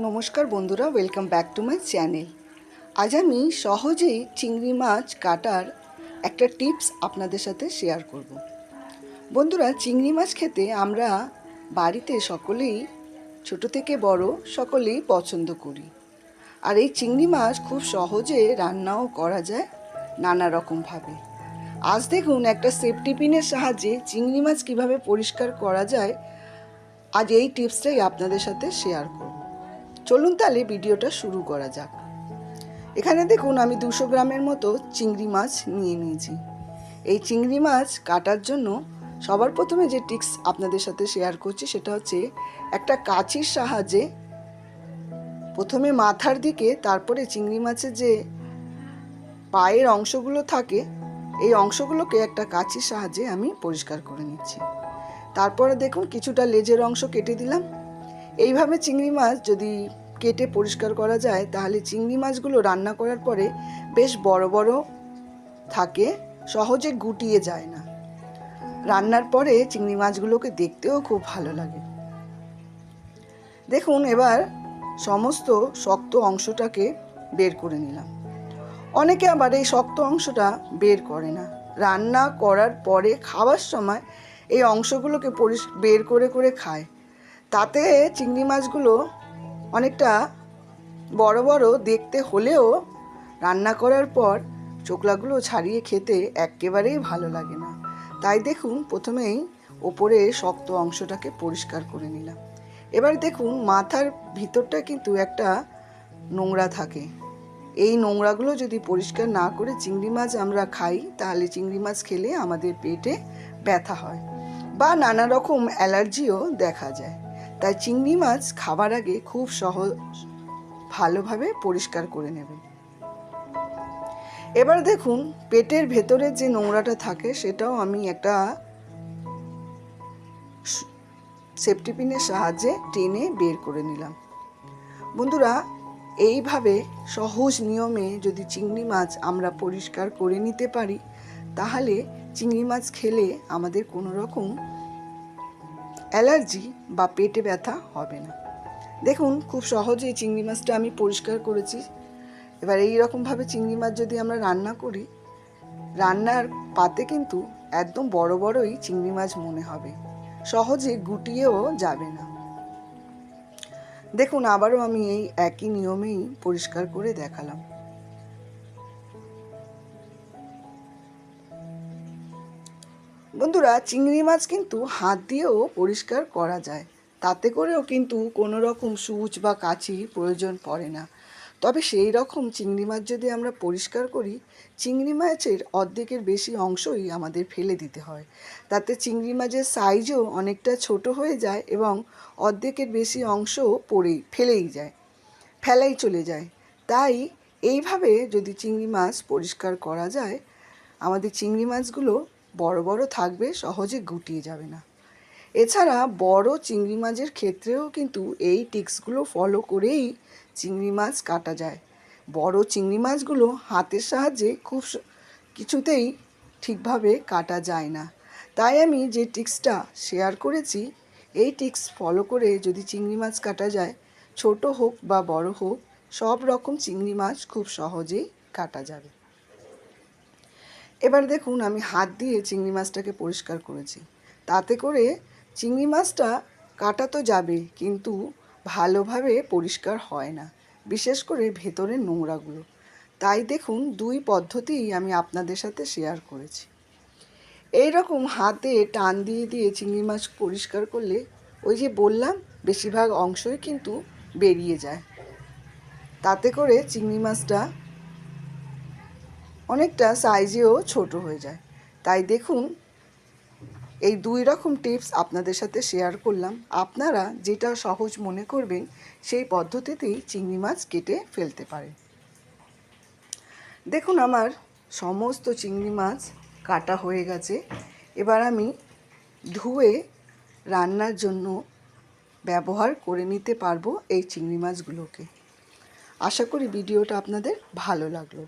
নমস্কার বন্ধুরা welcome back to my channel আজ আমি সহজেই চিংড়ি মাছ কাটার একটা টিপস আপনাদের সাথে শেয়ার করব। বন্ধুরা, চিংড়ি মাছ খেতে আমরা বাড়িতে সকলেই, ছোট থেকে বড় সকলেই পছন্দ করি। আর এই চিংড়ি মাছ খুব সহজে রান্নাও করা যায় নানা রকমভাবে আজ দেখুন একটা সেফটি পিনের সাহায্যে চিংড়ি মাছ কীভাবে পরিষ্কার করা যায়, আজ এই টিপসটাই আপনাদের সাথে শেয়ার করব। চলুন তাহলে ভিডিওটা শুরু করা যাক। এখানে দেখুন, আমি দুশো গ্রামের মতো চিংড়ি মাছ নিয়ে নিয়েছি। এই চিংড়ি মাছ কাটার জন্য সবার প্রথমে যে টিক্স আপনাদের সাথে শেয়ার করছি, সেটা হচ্ছে একটা কাঁচির সাহায্যে প্রথমে মাথার দিকে, তারপরে চিংড়ি মাছের যে পায়ের অংশগুলো থাকে, এই অংশগুলোকে একটা কাঁচির সাহায্যে আমি পরিষ্কার করে নিচ্ছি। তারপরে দেখুন, কিছুটা লেজের অংশ কেটে দিলাম। এইভাবে চিংড়ি মাছ যদি কেটে পরিষ্কার করা যায়, তাহলে চিংড়ি মাছগুলো রান্না করার পরে বেশ বড় বড় থাকে, সহজে গুটিয়ে যায় না। রান্নার পরে চিংড়ি মাছগুলোকে দেখতেও খুব ভালো লাগে। দেখুন, এবার সমস্ত শক্ত অংশটাকে বের করে নিলাম। অনেকে আবার এই শক্ত অংশটা বের করে না। রান্না করার পরে, খাওয়ার সময় এই অংশগুলোকে পরিষ, বের করে করে খায়। তাতে চিংড়ি মাছগুলো অনেকটা বড় বড় দেখতে হলেও রান্না করার পর চোকলাগুলো ছাড়িয়ে খেতে একেবারেই ভালো লাগে না। তাই দেখুন, প্রথমেই ওপরে শক্ত অংশটাকে পরিষ্কার করে নিলাম। এবার দেখুন, মাথার ভিতরটা কিন্তু একটা নোংরা থাকে। এই নোংরাগুলো যদি পরিষ্কার না করে চিংড়ি মাছ আমরা খাই, তাহলে চিংড়ি মাছ খেলে আমাদের পেটে ব্যথা হয় বা নানা রকম অ্যালার্জিও দেখা যায়। তাই চিংড়ি মাছ খাবার আগে খুব সহজ, ভালোভাবে পরিষ্কার করে নেবেন এবার দেখুন, পেটের ভেতরে যে নোংরাটা থাকে, সেটাও আমি একটা সেফটিপিনের সাহায্যে টেনে বের করে নিলাম। বন্ধুরা, এইভাবে সহজ নিয়মে যদি চিংড়ি মাছ আমরা পরিষ্কার করে নিতে পারি, তাহলে চিংড়ি মাছ খেলে আমাদের কোনো রকম অ্যালার্জি বা পেটে ব্যথা হবে না। দেখুন, খুব সহজেই চিংড়ি মাছটা আমি পরিষ্কার করেছি। এবার এই রকমভাবে চিংড়ি মাছ যদি আমরা রান্না করি, রান্নার পাতে কিন্তু একদম বড় বড়ই চিংড়ি মাছ মনে হবে। সহজে গুটিয়েও যাবে না। দেখুন, আবারও আমি এই একই নিয়মেই পরিষ্কার করে দেখালাম। বন্ধুরা, চিংড়ি মাছ কিন্তু হাত দিয়েও পরিষ্কার করা যায়। তাতে করেও কিন্তু কোনো রকম সুচ বা কাঁচি প্রয়োজন পড়ে না। তবে সেই রকম চিংড়ি মাছ যদি আমরা পরিষ্কার করি, চিংড়ি মাছের অর্ধেকের বেশি অংশই আমাদের ফেলে দিতে হয়। তাতে চিংড়ি মাছের সাইজও অনেকটা ছোট হয়ে যায় এবং অর্ধেকের বেশি অংশ পড়েই, ফেলেই যায়, ফেলাই চলে যায়। তাই এইভাবে যদি চিংড়ি মাছ পরিষ্কার করা যায়, আমাদের চিংড়ি মাছগুলো বড় বড় থাকবে, সহজে গুটিয়ে যাবে না। এছাড়া বড় চিংড়ি মাছের ক্ষেত্রেও কিন্তু এই টিক্সগুলো ফলো করেই চিংড়ি মাছ কাটা যায়। বড় চিংড়ি মাছগুলো হাতের সাহায্যে খুব কিছুতেই ঠিকভাবে কাটা যায় না। তাই আমি যে টিক্সটা শেয়ার করেছি, এই টিক্স ফলো করে যদি চিংড়ি মাছ কাটা যায়, ছোট হোক বা বড় হোক, সব রকম চিংড়ি মাছ খুব সহজেই কাটা যাবে। এবার দেখুন, আমি হাত দিয়ে চিংড়ি মাছটাকে পরিষ্কার করেছি। তাতে করে চিংড়ি মাছটা কাটা তো যাবে, কিন্তু ভালোভাবে পরিষ্কার হয় না, বিশেষ করে ভেতরের নোংরাগুলো। তাই দেখুন, দুই পদ্ধতিই আমি আপনাদের সাথে শেয়ার করেছি। এই রকম হাতে টান দিয়ে দিয়ে চিংড়ি মাছ পরিষ্কার করলে ওই যে বললাম, বেশিরভাগ অংশই কিন্তু বেরিয়ে যায়। তাতে করে চিংড়ি মাছটা অনেকটা সাইজেও ছোট হয়ে যায়। তাই দেখুন, এই দুই রকম টিপস আপনাদের সাথে শেয়ার করলাম। আপনারা যেটা সহজ মনে করবেন, সেই পদ্ধতিতেই চিংড়ি মাছ কেটে ফেলতে পারেন। দেখুন আমার সমস্ত চিংড়ি মাছ কাটা হয়ে গেছে। এবার আমি ধুয়ে রান্নার জন্য ব্যবহার করে নিতে পারব এই চিংড়ি মাছগুলোকে। আশা করি ভিডিওটা আপনাদের ভালো লাগল।